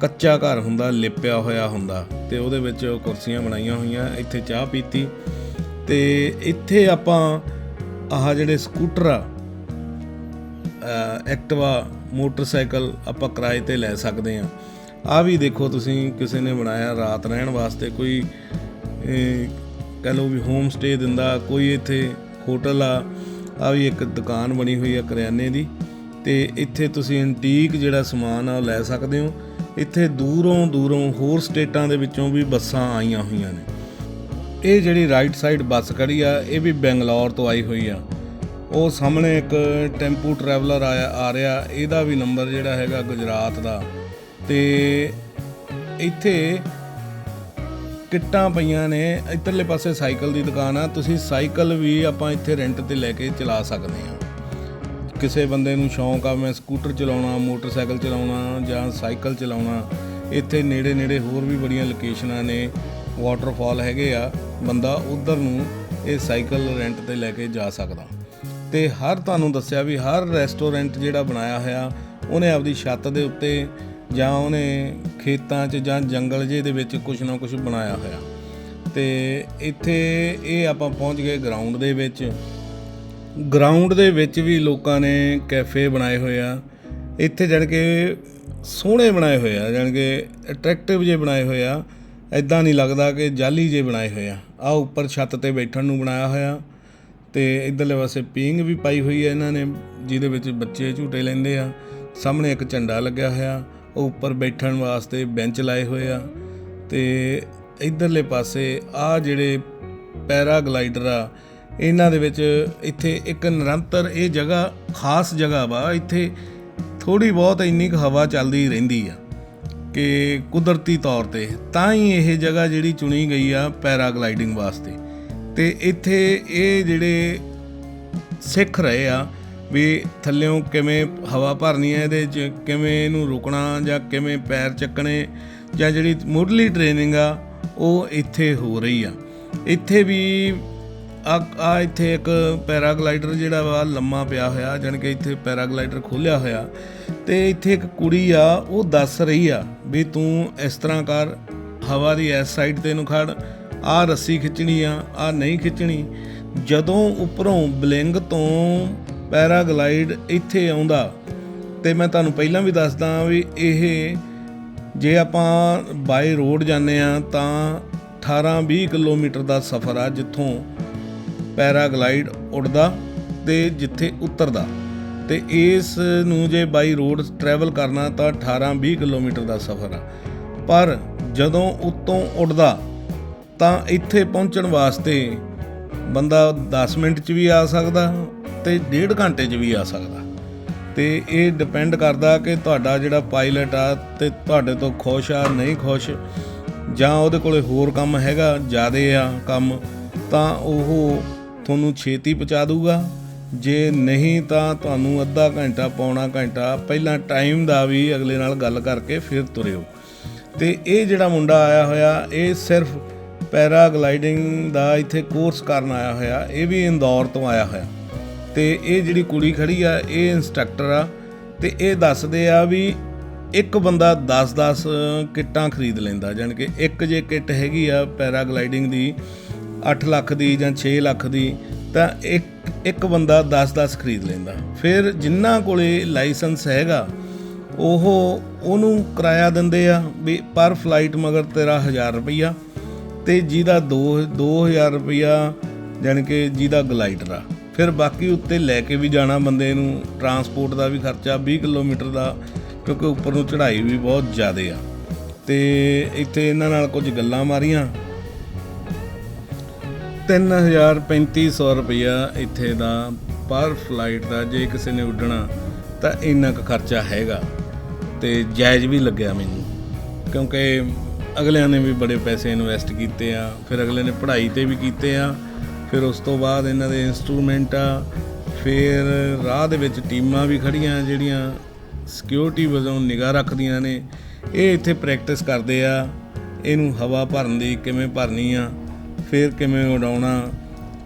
ਕੱਚਾ ਘਰ ਹੁੰਦਾ ਲਿਪਿਆ ਹੋਇਆ ਹੁੰਦਾ ਤੇ ਉਹਦੇ ਵਿੱਚ ਕੁਰਸੀਆਂ ਬਣਾਈਆਂ ਹੋਈਆਂ ਇੱਥੇ ਚਾਹ ਪੀਤੀ ਤੇ ਇੱਥੇ ਆਪਾਂ ਆਹ ਜਿਹੜੇ ਸਕੂਟਰ ਆ ਅ, ਐਕਟਿਵਾ ਮੋਟਰਸਾਈਕਲ ਆਪਾਂ ਕਿਰਾਏ ਤੇ ਲੈ ਸਕਦੇ ਆ ਆ ਵੀ ਦੇਖੋ ਤੁਸੀਂ ਕਿਸੇ ਨੇ ਬਣਾਇਆ ਰਾਤ ਰਹਿਣ ਵਾਸਤੇ ਕੋਈ ਇਹ, ਕਹਿ ਲਓ ਵੀ ਹੋਮ ਸਟੇ ਦਿੰਦਾ ਕੋਈ ਇੱਥੇ ਹੋਟਲ ਆ ਆ ਵੀ ਇੱਕ ਦੁਕਾਨ ਬਣੀ ਹੋਈ ਆ ਕਰਿਆਨੇ ਦੀ ਤੇ ਇੱਥੇ ਤੁਸੀਂ ਐਂਟੀਕ ਜਿਹੜਾ ਸਮਾਨ ਆ ਉਹ ਲੈ ਸਕਦੇ ਹੋ। ਇੱਥੇ ਦੂਰੋਂ ਦੂਰੋਂ ਹੋਰ ਸਟੇਟਾਂ ਦੇ ਵਿੱਚੋਂ ਵੀ ਬੱਸਾਂ ਆਈਆਂ ਹੋਈਆਂ ਨੇ। ਇਹ ਜਿਹੜੀ ਰਾਈਟ ਸਾਈਡ ਬੱਸ ਖੜੀ ਆ, ਇਹ ਵੀ ਬੈਂਗਲੌਰ ਤੋਂ ਆਈ ਹੋਈ ਆ। ਉਹ ਸਾਹਮਣੇ ਇੱਕ ਟੈਂਪੂ ਟਰੈਵਲਰ ਆਇਆ, ਆ ਰਿਹਾ। ਇਹਦਾ ਵੀ ਨੰਬਰ ਜਿਹੜਾ ਹੈਗਾ ਗੁਜਰਾਤ ਦਾ। ਤੇ ਇੱਥੇ ਕਿੱਟਾਂ ਪਈਆਂ ਨੇ। ਇੱਧਰਲੇ ਪਾਸੇ ਸਾਈਕਲ ਦੀ ਦੁਕਾਨ ਆ। ਤੁਸੀਂ ਸਾਈਕਲ ਵੀ ਆਪਾਂ ਇੱਥੇ ਰੈਂਟ ਤੇ ਲੈ ਕੇ ਚਲਾ ਸਕਦੇ ਆ। ਕਿਸੇ ਬੰਦੇ ਨੂੰ ਸ਼ੌਂਕ ਆ, ਮੈਂ ਸਕੂਟਰ ਚਲਾਉਣਾ, ਮੋਟਰਸਾਈਕਲ ਚਲਾਉਣਾ ਜਾਂ ਸਾਈਕਲ ਚਲਾਉਣਾ, ਇੱਥੇ ਨੇੜੇ ਨੇੜੇ ਹੋਰ ਵੀ ਬੜੀਆਂ ਲੋਕੇਸ਼ਨਾਂ ਨੇ ਵਾਟਰਫਾਲ ਹੈਗੇ ਆ, ਬੰਦਾ ਉਧਰ ਨੂੰ ਇਹ ਸਾਈਕਲ ਰੈਂਟ ਤੇ ਲੈ ਕੇ ਜਾ ਸਕਦਾ। ਤੇ ਹਰ ਤੁਹਾਨੂੰ ਦੱਸਿਆ ਵੀ ਹਰ ਰੈਸਟੋਰੈਂਟ ਜਿਹੜਾ ਬਣਾਇਆ ਹੋਇਆ, ਉਹਨੇ ਆਪਦੀ ਛੱਤ ਦੇ ਉੱਤੇ ਜਾਂ ਉਹਨੇ ਖੇਤਾਂ 'ਚ ਜਾਂ ਜੰਗਲ ਜੇ ਦੇ ਵਿੱਚ ਕੁਝ ਨਾ ਕੁਝ ਬਣਾਇਆ ਹੋਇਆ। ਤੇ ਇੱਥੇ ਇਹ ਆਪਾਂ ਪਹੁੰਚ ਗਏ ਗਰਾਊਂਡ ਦੇ ਵਿੱਚ। ਗਰਾਊਂਡ ਦੇ ਵਿੱਚ ਵੀ ਲੋਕਾਂ ਨੇ ਕੈਫੇ ਬਣਾਏ ਹੋਏ ਆ। ਇੱਥੇ ਜਾਣ ਕੇ ਸੋਹਣੇ ਬਣਾਏ ਹੋਏ ਆ, ਜਾਣ ਕੇ ਅਟਰੈਕਟਿਵ ਜੇ ਬਣਾਏ ਹੋਏ ਆ। ਐਦਾਂ ਨਹੀਂ ਲੱਗਦਾ ਕਿ ਜਾਲੀ ਜੇ ਬਣਾਏ ਹੋਏ ਆ। ਆ ਉੱਪਰ ਛੱਤ ਤੇ ਬੈਠਣ ਨੂੰ ਬਣਾਇਆ ਹੋਇਆ। ਤੇ ਇਧਰਲੇ ਪਾਸੇ ਪੀਂਗ ਵੀ ਪਾਈ ਹੋਈ ਹੈ ਇਹਨਾਂ ਨੇ, ਜਿਹਦੇ ਵਿੱਚ ਬੱਚੇ ਝੂਟੇ ਲੈਂਦੇ ਆ। ਸਾਹਮਣੇ ਇੱਕ ਝੰਡਾ ਲੱਗਿਆ ਹੋਇਆ। ਉਹ ਉੱਪਰ ਬੈਠਣ ਵਾਸਤੇ ਬੈਂਚ ਲਾਏ ਹੋਏ ਆ। ਤੇ ਇਧਰਲੇ ਪਾਸੇ ਆ ਜਿਹੜੇ ਪੈਰਾਗਲਾਈਡਰ ਆ ਇਹਨਾਂ ਦੇ ਵਿੱਚ ਇੱਥੇ ਇੱਕ ਨਿਰੰਤਰ ਇਹ ਜਗ੍ਹਾ ਖਾਸ ਜਗ੍ਹਾ ਵਾ, ਇੱਥੇ ਥੋੜੀ ਬਹੁਤ ਇੰਨੀ ਕੁ ਹਵਾ ਚੱਲਦੀ ਰਹਿੰਦੀ ਆ ਕਿ ਕੁਦਰਤੀ ਤੌਰ ਤੇ। ਤਾਂ ਹੀ ਇਹ ਜਗ੍ਹਾ ਜਿਹੜੀ ਚੁਣੀ ਗਈ ਆ ਪੈਰਾਗਲਾਈਡਿੰਗ ਵਾਸਤੇ। ਤੇ ਇੱਥੇ ਇਹ ਜਿਹੜੇ ਸਿੱਖ ਰਹੇ ਆ ਵੀ ਥੱਲਿਓਂ ਕਿਵੇਂ ਹਵਾ ਭਰਨੀ ਹੈ ਇਹਦੇ 'ਚ ਕਿਵੇਂ ਇਹਨੂੰ ਰੁਕਣਾ ਜਾਂ ਕਿਵੇਂ ਪੈਰ ਚੱਕਣੇ ਜਾਂ ਜਿਹੜੀ ਮੁੱਢਲੀ ਟ੍ਰੇਨਿੰਗ ਆ, ਉਹ ਇੱਥੇ ਹੋ ਰਹੀ ਆ। ਇੱਥੇ ਵੀ ਆ ਆ ਇੱਥੇ ਇੱਕ ਪੈਰਾਗਲਾਈਡਰ ਜਿਹੜਾ ਵਾ ਲੰਮਾ ਪਿਆ ਹੋਇਆ, ਜਾਣੀ ਕਿ ਇੱਥੇ ਪੈਰਾਗਲਾਈਡਰ ਖੋਲਿਆ ਹੋਇਆ। ਤੇ ਇੱਥੇ ਇੱਕ ਕੁੜੀ ਆ, ਉਹ ਦੱਸ ਰਹੀ ਆ ਵੀ ਤੂੰ ਇਸ ਤਰ੍ਹਾਂ ਕਰ, ਹਵਾ ਦੀ ਇਸ ਸਾਈਡ ਤੇ ਨੂੰ ਖੜ ਆ ਰੱਸੀ ਖਿੱਚਣੀ ਆ ਆ ਨਹੀਂ ਖਿੱਚਣੀ। ਜਦੋਂ ਉੱਪਰੋਂ ਬਲਿੰਗ ਤੋਂ ਪੈਰਾਗਲਾਈਡ ਇੱਥੇ ਆਉਂਦਾ, ਤੇ ਮੈਂ ਤੁਹਾਨੂੰ ਪਹਿਲਾਂ ਵੀ ਦੱਸਦਾ ਵੀ ਇਹ ਜੇ ਆਪਾਂ ਬਾਈ ਰੋਡ ਜਾਂਦੇ ਆ, ਤਾਂ 18-20 ਕਿਲੋਮੀਟਰ ਦਾ ਸਫ਼ਰ ਆ, ਜਿੱਥੋਂ ਪੈਰਾਗਲਾਈਡ ਉੱਡਦਾ ਤੇ ਜਿੱਥੇ ਉਤਰਦਾ। ਤੇ ਇਸ ਨੂੰ ਜੇ ਬਾਈ ਰੋਡ ਟਰੈਵਲ ਕਰਨਾ ਤਾਂ 18-20 ਕਿਲੋਮੀਟਰ ਦਾ ਸਫ਼ਰ ਆ। ਪਰ ਜਦੋਂ ਉੱਤੋਂ ਉੱਡਦਾ ਤਾਂ ਇੱਥੇ ਪਹੁੰਚਣ ਵਾਸਤੇ ਬੰਦਾ 10 ਮਿੰਟ 'ਚ ਵੀ ਆ ਸਕਦਾ ਤੇ ਡੇਢ ਘੰਟੇ 'ਚ ਵੀ ਆ ਸਕਦਾ। ਤੇ ਇਹ ਡਿਪੈਂਡ ਕਰਦਾ ਕਿ ਤੁਹਾਡਾ ਜਿਹੜਾ ਪਾਇਲਟ ਆ ਤੇ ਤੁਹਾਡੇ ਤੋਂ ਖੁਸ਼ ਆ, ਨਹੀਂ ਖੁਸ਼, ਜਾਂ ਉਹਦੇ ਕੋਲੇ ਹੋਰ ਕੰਮ ਹੈਗਾ, ਜ਼ਿਆਦੇ ਆ ਕੰਮ, ਤਾਂ ਉਹ ਤੁਹਾਨੂੰ ਛੇਤੀ ਪਹੁੰਚਾ ਦੂਗਾ ਜੇ ਨਹੀਂ ਤਾਂ ਤੁਹਾਨੂੰ ਅੱਧਾ ਘੰਟਾ, ਪੌਣਾ ਘੰਟਾ ਪਹਿਲਾਂ ਟਾਈਮ ਦਾ ਵੀ ਅਗਲੇ ਨਾਲ ਗੱਲ ਕਰਕੇ ਫਿਰ ਤੁਰਿਓ। ਤੇ ਇਹ ਜਿਹੜਾ ਮੁੰਡਾ ਆਇਆ ਹੋਇਆ, ਇਹ ਸਿਰਫ ਪੈਰਾਗਲਾਈਡਿੰਗ ਦਾ ਇੱਥੇ ਕੋਰਸ ਕਰਨ ਆਇਆ ਹੋਇਆ, ਇਹ ਵੀ ਇੰਦੌਰ ਤੋਂ ਆਇਆ ਹੋਇਆ। ਤੇ ਇਹ ਜਿਹੜੀ ਕੁੜੀ ਖੜੀ ਆ, ਇਹ ਇੰਸਟ੍ਰਕਟਰ ਆ। ਤੇ ਇਹ ਦੱਸਦੇ ਆ ਵੀ ਇੱਕ ਬੰਦਾ 10-10 ਕਿੱਟਾਂ ਖਰੀਦ ਲੈਂਦਾ, ਜਾਣੀ ਕਿ ਇੱਕ ਜੇ ਕਿੱਟ ਹੈਗੀ ਆ ਪੈਰਾਗਲਾਈਡਿੰਗ ਦੀ 8 ਲੱਖ ਦੀ ਜਾਂ 6 ਲੱਖ ਦੀ, ਤਾਂ ਇੱਕ ਇੱਕ ਬੰਦਾ 10-10 ਖਰੀਦ ਲੈਂਦਾ। ਫਿਰ ਜਿਨ੍ਹਾਂ ਕੋਲੇ ਲਾਇਸੈਂਸ ਹੈਗਾ, ਉਹ, ਉਹਨੂੰ ਕਿਰਾਇਆ ਦਿੰਦੇ ਆ ਵੀ ਪਰ ਫਲਾਈਟ ਮਗਰ ਤੇਰਾ 1000 ਰੁਪਈਆ ਤੇ ਜਿਹਦਾ 2 2000 ਰੁਪਈਆ ਜਾਣੀ ਕਿ ਜਿਹਦਾ ਗਲਾਈਡਰ ਆ। ਫਿਰ ਬਾਕੀ ਉੱਤੇ ਲੈ ਕੇ ਵੀ ਜਾਣਾ ਬੰਦੇ ਨੂੰ, ਟਰਾਂਸਪੋਰਟ ਦਾ ਵੀ ਖਰਚਾ 20 ਕਿਲੋਮੀਟਰ ਦਾ, ਕਿਉਂਕਿ ਉੱਪਰ ਨੂੰ ਚੜ੍ਹਾਈ ਵੀ ਬਹੁਤ ਜ਼ਿਆਦਾ ਆ। ਤੇ ਇੱਥੇ ਇਹਨਾਂ ਨਾਲ ਕੁਝ ਗੱਲਾਂ ਮਾਰੀਆਂ। 3500 ਰੁਪਇਆ ਇੱਥੇ ਦਾ ਪਰ ਫਲਾਈਟ ਦਾ ਜੇ ਕਿਸੇ ਨੇ ਉੱਡਣਾ ਤਾਂ ਇੰਨਾ ਕੁ ਖਰਚਾ ਹੈਗਾ ਤੇ ਜਾਇਜ਼ ਵੀ ਲੱਗਿਆ ਮੈਨੂੰ। ਕਿਉਂਕਿ ਅਗਲਿਆਂ ਨੇ ਵੀ ਬੜੇ ਪੈਸੇ ਇਨਵੈਸਟ ਕੀਤੇ ਆ, ਫਿਰ ਅਗਲੇ ਨੇ ਪੜ੍ਹਾਈ ਤੇ ਵੀ ਕੀਤੇ ਆ, ਫਿਰ ਉਸ ਤੋਂ ਬਾਅਦ ਇਹਨਾਂ ਦੇ ਇਨਸਟਰੂਮੈਂਟ ਆ, ਫਿਰ ਰਾਹ ਦੇ ਵਿੱਚ ਟੀਮਾਂ ਵੀ ਖੜੀਆਂ ਜਿਹੜੀਆਂ ਸਿਕਿਉਰਿਟੀ ਵਜੋਂ ਨਿਗਾਹ ਰੱਖਦੀਆਂ ਨੇ। ਇਹ ਇੱਥੇ ਪ੍ਰੈਕਟਿਸ ਕਰਦੇ ਆ, ਇਹਨੂੰ ਹਵਾ ਭਰਨ ਦੀ ਕਿਵੇਂ ਭਰਨੀ ਆ ਫਿਰ ਕਿਵੇਂ ਉਡਾਉਣਾ,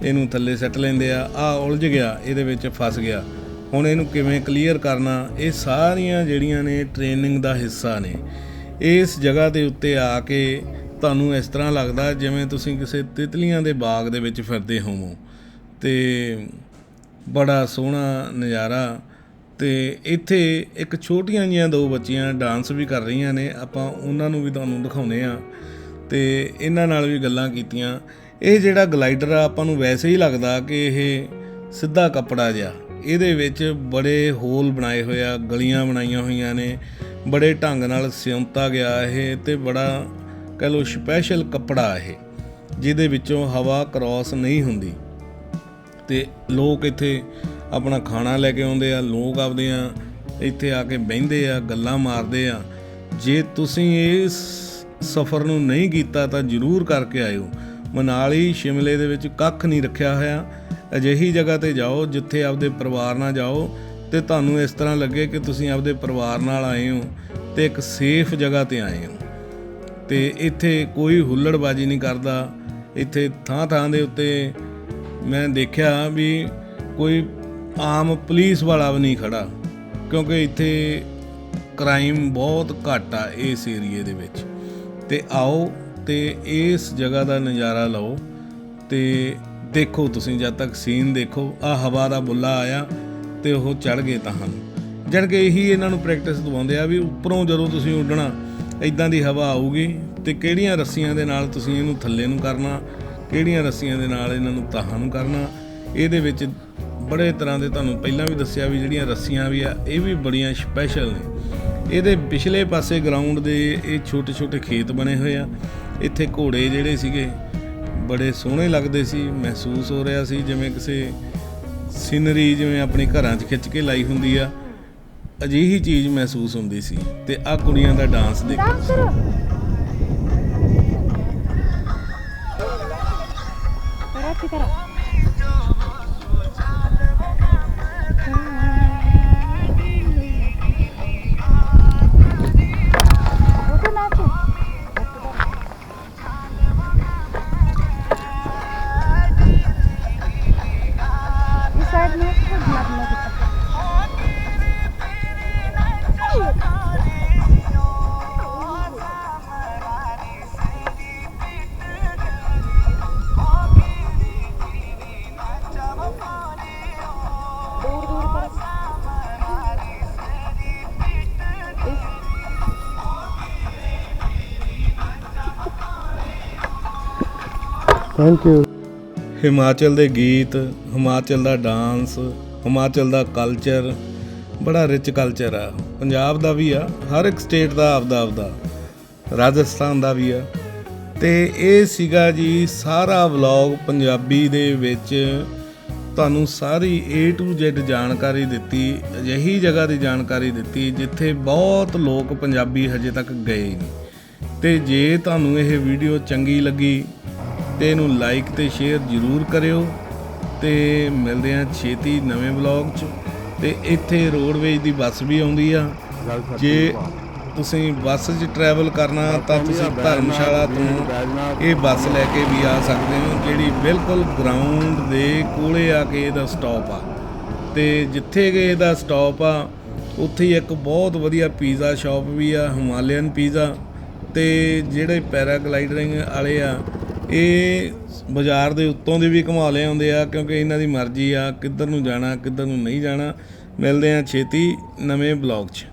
ਇਹਨੂੰ ਥੱਲੇ ਸੱਟ ਲੈਂਦੇ ਆ ਆ ਉਲਝ ਗਿਆ, ਇਹਦੇ ਵਿੱਚ ਫਸ ਗਿਆ। ਹੁਣ ਇਹਨੂੰ ਕਿਵੇਂ ਕਲੀਅਰ ਕਰਨਾ, ਇਹ ਸਾਰੀਆਂ ਜਿਹੜੀਆਂ ਨੇ ਟ੍ਰੇਨਿੰਗ ਦਾ ਹਿੱਸਾ ਨੇ। ਇਸ ਜਗ੍ਹਾ ਦੇ ਉੱਤੇ ਆ ਕੇ ਤੁਹਾਨੂੰ ਇਸ ਤਰ੍ਹਾਂ ਲੱਗਦਾ ਜਿਵੇਂ ਤੁਸੀਂ ਕਿਸੇ ਤਿਤਲੀਆਂ ਦੇ ਬਾਗ ਦੇ ਵਿੱਚ ਫਿਰਦੇ ਹੋਵੋ। ਤੇ ਬੜਾ ਸੋਹਣਾ ਨਜ਼ਾਰਾ। ਤੇ ਇੱਥੇ ਇੱਕ ਛੋਟੀਆਂ ਜੀਆਂ ਦੋ ਬੱਚੀਆਂ ਡਾਂਸ ਵੀ ਕਰ ਰਹੀਆਂ ਨੇ, ਆਪਾਂ ਉਹਨਾਂ ਨੂੰ ਵੀ ਤੁਹਾਨੂੰ ਦਿਖਾਉਨੇ ਆ। ਤੇ ਇਹਨਾਂ ਨਾਲ ਵੀ ਗੱਲਾਂ ਕੀਤੀਆਂ। ਇਹ ਜਿਹੜਾ ਗਲਾਈਡਰ ਆ, ਆਪਾਂ ਨੂੰ ਵੈਸੇ ਹੀ ਲੱਗਦਾ ਕਿ ਇਹ ਸਿੱਧਾ ਕੱਪੜਾ ਜਿਹਾ। ਇਹਦੇ ਵਿੱਚ ਬੜੇ ਹੋਲ ਬਣਾਏ ਹੋਏ ਆ, ਗਲੀਆਂ ਬਣਾਈਆਂ ਹੋਈਆਂ ਨੇ, ਬੜੇ ਢੰਗ ਨਾਲ ਸਿਉਂਤਾ ਗਿਆ ਇਹ ਤੇ ਬੜਾ ਕਹ ਲੋ ਸਪੈਸ਼ਲ ਕੱਪੜਾ ਇਹ, ਜਿਹਦੇ ਵਿੱਚੋਂ ਹਵਾ ਕ੍ਰਾਸ ਨਹੀਂ ਹੁੰਦੀ। ਤੇ ਲੋਕ ਇੱਥੇ ਆਪਣਾ ਖਾਣਾ ਲੈ ਕੇ ਆਉਂਦੇ ਆ, ਲੋਕ ਆਪਦੇ ਆ, ਇੱਥੇ ਆ ਕੇ ਬਹਿੰਦੇ ਆ, ਗੱਲਾਂ ਮਾਰਦੇ ਆ। ਜੇ ਤੁਸੀਂ ਇਸ ਸਫ਼ਰ ਨੂੰ ਨਹੀਂ ਕੀਤਾ ਤਾਂ ਜ਼ਰੂਰ ਕਰਕੇ ਆਇਓ। ਮਨਾਲੀ, ਸ਼ਿਮਲੇ ਦੇ ਵਿੱਚ ਕੱਖ ਨਹੀਂ ਰੱਖਿਆ ਹੋਇਆ। ਅਜਿਹੀ ਜਗ੍ਹਾ ਤੇ ਜਾਓ ਜਿੱਥੇ ਆਪਦੇ ਪਰਿਵਾਰ ਨਾਲ ਜਾਓ ਤੇ ਤੁਹਾਨੂੰ ਇਸ ਤਰ੍ਹਾਂ ਲੱਗੇ ਕਿ ਤੁਸੀਂ ਆਪਦੇ ਪਰਿਵਾਰ ਨਾਲ ਆਏ ਹੋ ਤੇ ਇੱਕ ਸੇਫ ਜਗ੍ਹਾ ਤੇ ਆਏ ਹੋ। ਤੇ ਇੱਥੇ ਕੋਈ ਹੁੱਲੜਬਾਜੀ ਨਹੀਂ ਕਰਦਾ। ਇੱਥੇ ਥਾਂ ਥਾਂ ਦੇ ਉੱਤੇ ਮੈਂ ਦੇਖਿਆ ਵੀ ਕੋਈ ਆਮ ਪੁਲਿਸ ਵਾਲਾ ਵੀ ਨਹੀਂ ਖੜਾ, ਕਿਉਂਕਿ ਇੱਥੇ ਕ੍ਰਾਈਮ ਬਹੁਤ ਘੱਟ ਆ ਇਸ ਏਰੀਏ ਦੇ ਵਿੱਚ। ਤੇ ਆਓ ਤੇ ਇਸ ਜਗ੍ਹਾ ਦਾ ਨਜ਼ਾਰਾ ਲਓ ਤੇ ਦੇਖੋ ਤੁਸੀਂ ਜਦ ਤੱਕ ਸੀਨ ਦੇਖੋ ਆ ਹਵਾ ਦਾ ਬੁੱਲਾ ਆਇਆ ਤੇ ਉਹ ਚੜ ਗਏ ਤਾਂ ਹਨ। ਜਣ ਕੇ ਇਹੀ ਇਹਨਾਂ ਨੂੰ ਪ੍ਰੈਕਟਿਸ ਦਵਾਉਂਦੇ ਆ ਵੀ ਉੱਪਰੋਂ ਜਦੋਂ ਤੁਸੀਂ ਉੱਡਣਾ ਇਦਾਂ ਦੀ ਹਵਾ ਆਊਗੀ ਤੇ ਕਿਹੜੀਆਂ ਰੱਸੀਆਂ ਦੇ ਨਾਲ ਤੁਸੀਂ ਇਹਨੂੰ ਥੱਲੇ ਨੂੰ ਕਰਨਾ, ਕਿਹੜੀਆਂ ਰੱਸੀਆਂ ਦੇ ਨਾਲ ਇਹਨਾਂ ਨੂੰ ਤਾਹਾਂ ਨੂੰ ਕਰਨਾ, ਇਹਦੇ ਵਿੱਚ ਬੜੇ ਤਰ੍ਹਾਂ ਦੇ ਤੁਹਾਨੂੰ ਪਹਿਲਾਂ ਵੀ ਦੱਸਿਆ ਵੀ ਜਿਹੜੀਆਂ ਰੱਸੀਆਂ ਵੀ ਆ, ਇਹ ਵੀ ਬੜੀਆਂ ਸਪੈਸ਼ਲ ਨੇ। ਇਹਦੇ ਪਿਛਲੇ ਪਾਸੇ ਗਰਾਊਂਡ ਦੇ ਇਹ ਛੋਟੇ ਛੋਟੇ ਖੇਤ ਬਣੇ ਹੋਏ ਆ। ਇੱਥੇ ਘੋੜੇ ਜਿਹੜੇ ਸੀਗੇ, ਬੜੇ ਸੋਹਣੇ ਲੱਗਦੇ ਸੀ, ਮਹਿਸੂਸ ਹੋ ਰਿਹਾ ਸੀ, ਜਿਵੇਂ ਕਿਸੇ ਸਿਨਰੀ ਜਿਵੇਂ ਆਪਣੇ ਘਰਾਂ 'ਚ ਖਿੱਚ ਕੇ ਲਾਈ ਹੁੰਦੀ ਆ। ਅਜਿਹੀ ਚੀਜ਼ ਮਹਿਸੂਸ ਹੁੰਦੀ ਸੀ ਤੇ ਆ ਕੁੜੀਆਂ ਦਾ ਡਾਂਸ ਦੇਖੋ। डांस ਥੈਂਕ ਯੂ ਹਿਮਾਚਲ ਦੇ ਗੀਤ, ਹਿਮਾਚਲ ਦਾ ਡਾਂਸ ਹਿਮਾਚਲ ਦਾ ਕਲਚਰ ਬੜਾ ਰਿਚ ਕਲਚਰ ਆ। ਪੰਜਾਬ ਦਾ ਵੀ ਆ, ਹਰ ਇੱਕ ਸਟੇਟ ਦਾ ਆਪਦਾ ਆਪਦਾ, ਰਾਜਸਥਾਨ ਦਾ ਵੀ ਆ। ਤੇ ਇਹ ਸੀਗਾ ਜੀ ਸਾਰਾ ਵਲੌਗ ਪੰਜਾਬੀ ਦੇ ਵਿੱਚ। ਤੁਹਾਨੂੰ ਸਾਰੀ A to Z ਜਾਣਕਾਰੀ ਦਿੱਤੀ, ਅਜਿਹੀ ਜਗ੍ਹਾ ਦੀ ਜਾਣਕਾਰੀ ਦਿੱਤੀ ਜਿੱਥੇ ਬਹੁਤ ਲੋਕ ਪੰਜਾਬੀ ਹਜੇ ਤੱਕ ਗਏ ਨਹੀਂ ਤੇ ਜੇ ਤੁਹਾਨੂੰ ਇਹ ਵੀਡੀਓ ਚੰਗੀ ਲੱਗੀ ਤੇ ਇਹਨੂੰ ਲਾਈਕ ਤੇ ਸ਼ੇਅਰ ਜ਼ਰੂਰ ਕਰਿਓ ਤੇ ਮਿਲਦੇ ਹਾਂ ਛੇਤੀ ਨਵੇਂ ਵਲੌਗ 'ਚ। ਤੇ ਇੱਥੇ ਰੋਡਵੇਜ ਦੀ ਬੱਸ ਵੀ ਆਉਂਦੀ ਆ। ਜੇ ਤੁਸੀਂ ਬੱਸ 'ਚ ਟਰੈਵਲ ਕਰਨਾ ਤਾਂ ਤੁਸੀਂ ਧਰਮਸ਼ਾਲਾ ਤੋਂ ਇਹ ਬੱਸ ਲੈ ਕੇ ਵੀ ਆ ਸਕਦੇ ਹੋ ਜਿਹੜੀ ਬਿਲਕੁਲ ਗਰਾਊਂਡ ਦੇ ਕੋਲੇ ਆ ਕੇ ਇਹਦਾ ਸਟਾਪ ਆ। ਤੇ ਜਿੱਥੇ ਕਿ ਇਹਦਾ ਸਟਾਪ ਆ ਉੱਥੇ ਇੱਕ ਬਹੁਤ ਵਧੀਆ ਪੀਜ਼ਾ ਸ਼ਾਪ ਵੀ ਆ ਹਿਮਾਲਯਨ ਪੀਜ਼ਾ ਤੇ ਜਿਹੜੇ ਪੈਰਾਗਲਾਈਡਰਿੰਗ ਵਾਲੇ ਆ ਇਹ ਬਾਜ਼ਾਰ ਦੇ ਉੱਤੋਂ ਦੀ ਵੀ ਘੁਮਾ ਲਿਆ ਆਉਂਦੇ ਆ, ਕਿਉਂਕਿ ਇਹਨਾਂ ਦੀ ਮਰਜ਼ੀ ਆ, ਕਿੱਧਰ ਨੂੰ ਜਾਣਾ, ਕਿੱਧਰ ਨੂੰ ਨਹੀਂ ਜਾਣਾ। ਮਿਲਦੇ ਆ ਛੇਤੀ ਨਵੇਂ ਬਲੌਗ 'ਚ।